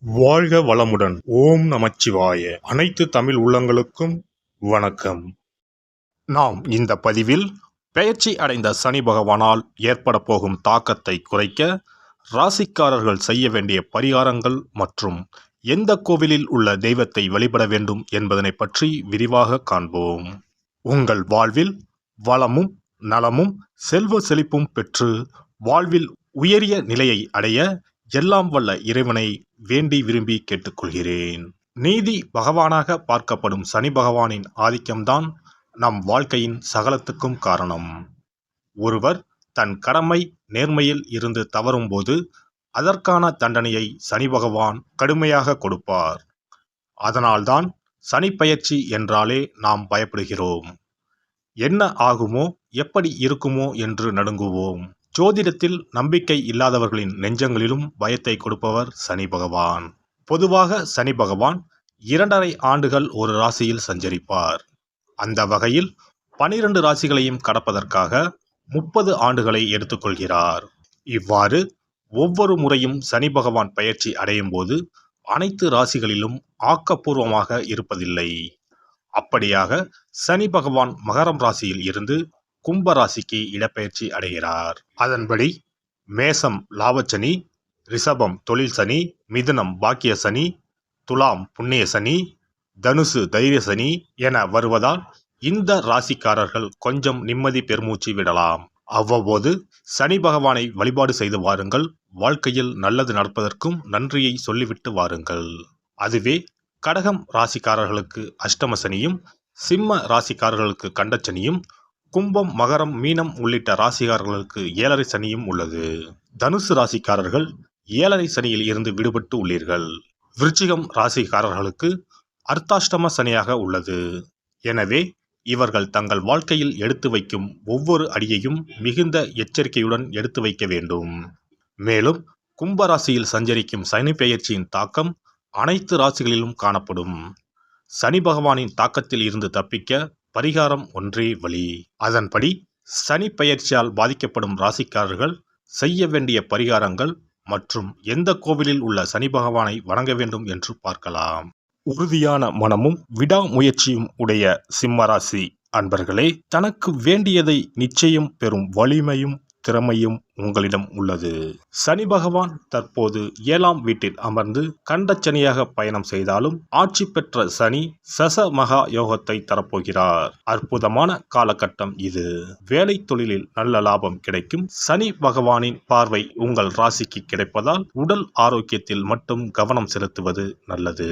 வாழ்க வளமுடன். ஓம் நமச்சிவாய. அனைத்து தமிழ் உள்ளங்களுக்கும் வணக்கம். நாம் இந்த பதிவில் பெயர்ச்சி அடைந்த சனி பகவானால் ஏற்பட போகும் தாக்கத்தை குறைக்க ராசிக்காரர்கள் செய்ய வேண்டிய பரிகாரங்கள் மற்றும் எந்த கோவிலில் உள்ள தெய்வத்தை வழிபட வேண்டும் என்பதனை பற்றி விரிவாக காண்போம். உங்கள் வாழ்வில் வளமும் நலமும் செல்வ செழிப்பும் பெற்று வாழ்வில் உயரிய நிலையை அடைய எல்லாம் வல்ல இறைவனை வேண்டி விரும்பி கேட்டுக்கொள்கிறேன். நீதி பகவானாக பார்க்கப்படும் சனி பகவானின் ஆதிக்கம்தான் நம் வாழ்க்கையின் சகலத்துக்கும் காரணம். ஒருவர் தன் கடமை நேர்மையில் இருந்து தவறும்போது அதற்கான தண்டனையை சனி பகவான் கடுமையாக கொடுப்பார். அதனால்தான் சனி பயிற்சி என்றாலே நாம் பயப்படுகிறோம். என்ன ஆகுமோ எப்படி இருக்குமோ என்று நடுங்குவோம். ஜோதிடத்தில் நம்பிக்கை இல்லாதவர்களின் நெஞ்சங்களிலும் பயத்தை கொடுப்பவர் சனி பகவான். பொதுவாக சனி பகவான் இரண்டரை ஆண்டுகள் ஒரு ராசியில் சஞ்சரிப்பார். அந்த வகையில் பனிரெண்டு ராசிகளையும் கடப்பதற்காக முப்பது ஆண்டுகளை எடுத்துக்கொள்கிறார். இவ்வாறு ஒவ்வொரு முறையும் சனி பகவான் பயிற்சி அடையும் போது அனைத்து ராசிகளிலும் ஆக்கப்பூர்வமாக இருப்பதில்லை. அப்படியாக சனி பகவான் மகரம் ராசியில் இருந்து கும்ப ராசிக்கு இடப்பெயர்ச்சி அடைகிறார். அதன்படி மேசம் லாபச்சனி ரிஷபம் தொழில் சனி மிதுனம் பாக்கிய சனி துலாம் புண்ணிய சனி தனுசு தைரிய சனி என வருவதால் இந்த ராசிக்காரர்கள் கொஞ்சம் நிம்மதி பெருமூச்சு விடலாம். அவ்வப்போது சனி பகவானை வழிபாடு செய்து வாருங்கள். வாழ்க்கையில் நல்லது நடப்பதற்கும் நன்றியை சொல்லிவிட்டு வாருங்கள். அதுவே கடகம் ராசிக்காரர்களுக்கு அஷ்டம சனியும் சிம்ம ராசிக்காரர்களுக்கு கண்டச்சனியும் கும்பம் மகரம் மீனம் உள்ளிட்ட ராசிக்காரர்களுக்கு ஏழரை சனியும் உள்ளது. தனுசு ராசிக்காரர்கள் ஏழரை சனியில் இருந்து விடுபட்டு உள்ளீர்கள். விருச்சிகம் ராசிக்காரர்களுக்கு அர்த்தாஷ்டம சனியாக உள்ளது. எனவே இவர்கள் தங்கள் வாழ்க்கையில் எடுத்து வைக்கும் ஒவ்வொரு அடியையும் மிகுந்த எச்சரிக்கையுடன் எடுத்து வைக்க வேண்டும். மேலும் கும்பராசியில் சஞ்சரிக்கும் சனி பெயர்ச்சியின் தாக்கம் அனைத்து ராசிகளிலும் காணப்படும். சனி பகவானின் தாக்கத்தில் இருந்து தப்பிக்க பரிகாரம் ஒன்றே வழி. அதன்படி சனி பெயர்ச்சியால் பாதிக்கப்படும் ராசிக்காரர்கள் செய்ய வேண்டிய பரிகாரங்கள் மற்றும் எந்த கோவிலில் உள்ள சனி பகவானை வணங்க வேண்டும் என்று பார்க்கலாம். உறுதியான மனமும் விடாமுயற்சியும் உடைய சிம்மராசி அன்பர்களே தனக்கு வேண்டியதை நிச்சயம் பெறும் வலிமையும் திறமையும் உங்களிடம் உள்ளது. சனி பகவான் தற்போது ஏழாம் வீட்டில் அமர்ந்து கண்டச்சனியாக பயணம் செய்தாலும் ஆட்சி பெற்ற சனி சச மகா யோகத்தை தரப்போகிறார். அற்புதமான காலகட்டம் இது. வேலை தொழிலில் நல்ல லாபம் கிடைக்கும். சனி பகவானின் பார்வை உங்கள் ராசிக்கு கிடைப்பதால் உடல் ஆரோக்கியத்தில் மட்டும் கவனம் செலுத்துவது நல்லது.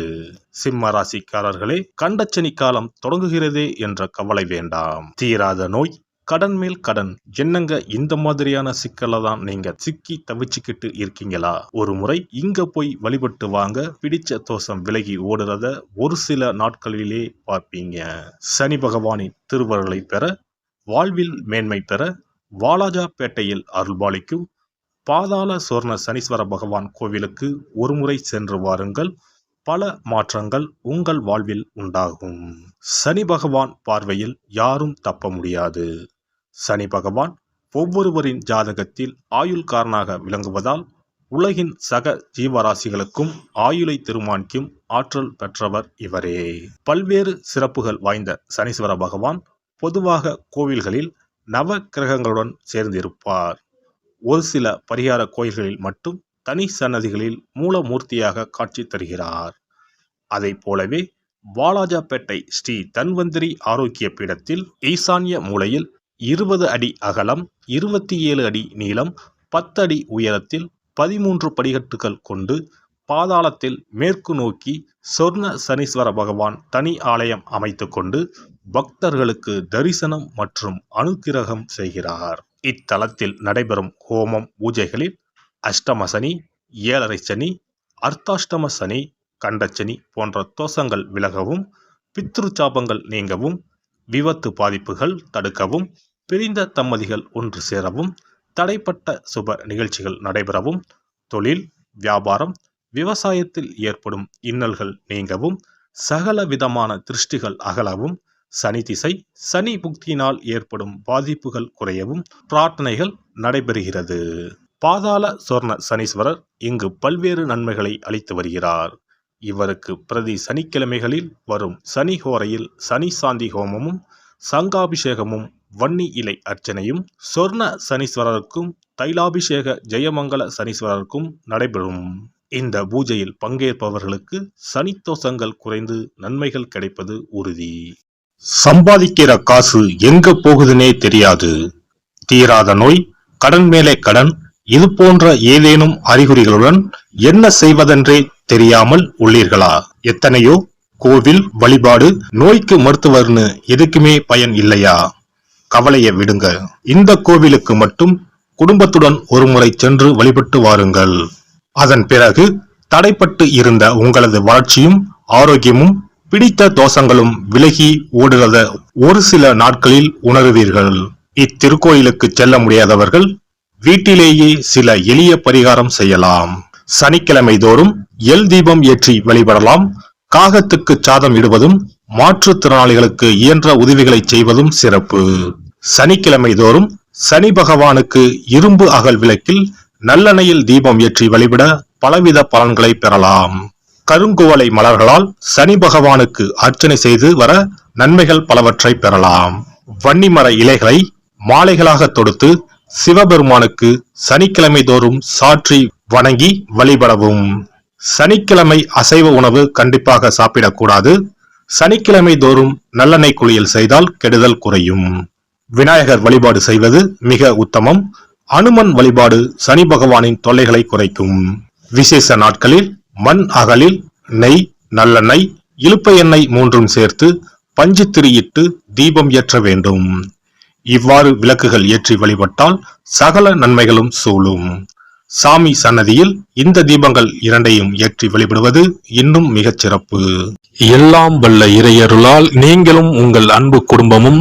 சிம்ம ராசிக்காரர்களே கண்டச்சனி காலம் தொடங்குகிறதே என்ற கவலை வேண்டாம். தீராத நோய் கடன் மேல் கடன் என்னங்க இந்த மாதிரியான சிக்கலை தான் நீங்க சிக்கி தவிச்சுக்கிட்டு இருக்கீங்களா? ஒரு முறை இங்க போய் வழிபட்டு வாங்க பிடிச்ச தோஷம் விலகி ஓடுறத ஒரு சில நாட்களிலே பார்ப்பீங்க. சனி பகவானின் திருவருளை பெற வாழ்வில் மேன்மை பெற வாலாஜாபேட்டையில் அருள்பாலிக்கும் பாதாள சொர்ண சனீஸ்வர பகவான் கோவிலுக்கு ஒருமுறை சென்று வாருங்கள். பல மாற்றங்கள் உங்கள் வாழ்வில் உண்டாகும். சனி பகவான் பார்வையில் யாரும் தப்ப முடியாது. சனி பகவான் ஒவ்வொருவரின் ஜாதகத்தில் ஆயுள்காரனாக விளங்குவதால் உலகின் சக ஜீவராசிகளுக்கும் ஆயுளை தீர்மானிக்கும் ஆற்றல் பெற்றவர் இவரே. பல்வேறு சிறப்புகள் வாய்ந்த சனீஸ்வர பகவான் பொதுவாக கோவில்களில் நவ கிரகங்களுடன் சேர்ந்திருப்பார். ஒரு சில பரிகார கோயில்களில் மட்டும் தனி சன்னதிகளில் மூலமூர்த்தியாக காட்சி தருகிறார். அதை போலவே வாலாஜாபேட்டை ஸ்ரீ தன்வந்திரி ஆரோக்கிய பீடத்தில் ஈசான்ய மூலையில் இருபது அடி அகலம் இருபத்தி ஏழு அடி நீளம் பத்து அடி உயரத்தில் பதிமூன்று படிக்கட்டுகள் கொண்டு பாதாளத்தில் மேற்கு நோக்கி சொர்ண சனீஸ்வர பகவான் தனி ஆலயம் அமைத்து கொண்டு பக்தர்களுக்கு தரிசனம் மற்றும் அனுக்கிரகம் செய்கிறார். இத்தலத்தில் நடைபெறும் ஹோமம் பூஜைகளில் அஷ்டம சனி ஏழரை சனி அர்த்தாஷ்டம சனி கண்டச்சனி போன்ற தோஷங்கள் விலகவும் பித்ரு சாபங்கள் நீங்கவும் விபத்து பாதிப்புகள் தடுக்கவும் பிரிந்த தம்பதிகள் ஒன்று சேரவும் தடைப்பட்ட சுப நிகழ்ச்சிகள் நடைபெறவும் தொழில் வியாபாரம் விவசாயத்தில் ஏற்படும் இன்னல்கள் நீங்கவும் சகல விதமான திருஷ்டிகள் அகலவும் சனி திசை சனி புக்தியினால் ஏற்படும் பாதிப்புகள் குறையவும் பிரார்த்தனைகள் நடைபெறுகிறது. பாதாள சொர்ண சனீஸ்வரர் இங்கு பல்வேறு நன்மைகளை அளித்து வருகிறார். இவருக்கு பிரதி சனிக்கிழமைகளில் வரும் சனி ஹோரையில் சனி சாந்தி ஹோமமும் சங்காபிஷேகமும் வன்னி இலை அர்ச்சனையும் சொர்ண சனீஸ்வரருக்கும் தைலாபிஷேக ஜெயமங்கல சனீஸ்வரருக்கும் நடைபெறும். இந்த பூஜையில் பங்கேற்பவர்களுக்கு சனித்தோஷங்கள் குறைந்து நன்மைகள் கிடைப்பது உறுதி. சம்பாதிக்கிற காசு எங்க போகுதுன்னே தெரியாது. தீராத நோய் கடன் மேலே கடன் இது போன்ற ஏதேனும் அறிகுறிகளுடன் என்ன செய்வதென்றே தெரியாமல் உள்ளீர்களா? எத்தனையோ கோவில் வழிபாடு நோய்க்கு மருத்துவர்னு எதுக்குமே பயன் இல்லையா? கவலையை விடுங்க இந்த கோவிலுக்கு மட்டும் குடும்பத்துடன் ஒருமுறை சென்று வழிபட்டு வாருங்கள். அதன் பிறகு தடைப்பட்டு இருந்த உங்களது வளர்ச்சியும் ஆரோக்கியமும் பிடித்த தோஷங்களும் விலகி ஓடுகிறத ஒரு சில நாட்களில் உணருவீர்கள். இத்திருக்கோயிலுக்கு செல்ல முடியாதவர்கள் வீட்டிலேயே சில எளிய பரிகாரம் செய்யலாம். சனிக்கிழமை தோறும் எல் தீபம் ஏற்றி வழிபடலாம். காகத்துக்கு சாதம் இடுவதும் மாற்றுத்திறனாளிகளுக்கு இயன்ற உதவிகளை செய்வதும் சிறப்பு. சனிக்கிழமை தோறும் சனி பகவானுக்கு இரும்பு அகல் விளக்கில் நல்லெண்ணையில் தீபம் ஏற்றி வழிபட பலவித பலன்களை பெறலாம். கருங்குவலை மலர்களால் சனி பகவானுக்கு அர்ச்சனை செய்து வர நன்மைகள் பலவற்றை பெறலாம். வன்னிமர இலைகளை மாலைகளாக தொடுத்து சிவபெருமானுக்கு சனிக்கிழமை தோறும் சாற்றி வணங்கி வழிபடவும். சனிக்கிழமை அசைவ உணவு கண்டிப்பாக சாப்பிடக்கூடாது. சனிக்கிழமை தோறும் நல்லெண்ணெய் குளியல் செய்தால் கெடுதல் குறையும். விநாயகர் வழிபாடு செய்வது மிக உத்தமம். அனுமன் வழிபாடு சனி பகவானின் தொல்லைகளை குறைக்கும். விசேஷ நாட்களில் மண் அகலில் நெய் நல்லெண்ணெய் இழுப்ப எண்ணெய் மூன்றும் சேர்த்து பஞ்சு திரியிட்டு தீபம் ஏற்ற வேண்டும். இவ்வாறு விளக்குகள் ஏற்றி வழிபட்டால் சகல நன்மைகளும் சூழும். சாமி சன்னதியில் இந்த தீபங்கள் இரண்டையும் ஏற்றி வழிபடுவது இன்னும் மிகச் சிறப்பு. எல்லாம் வல்ல இறையருளால் நீங்களும் உங்கள் அன்பு குடும்பமும்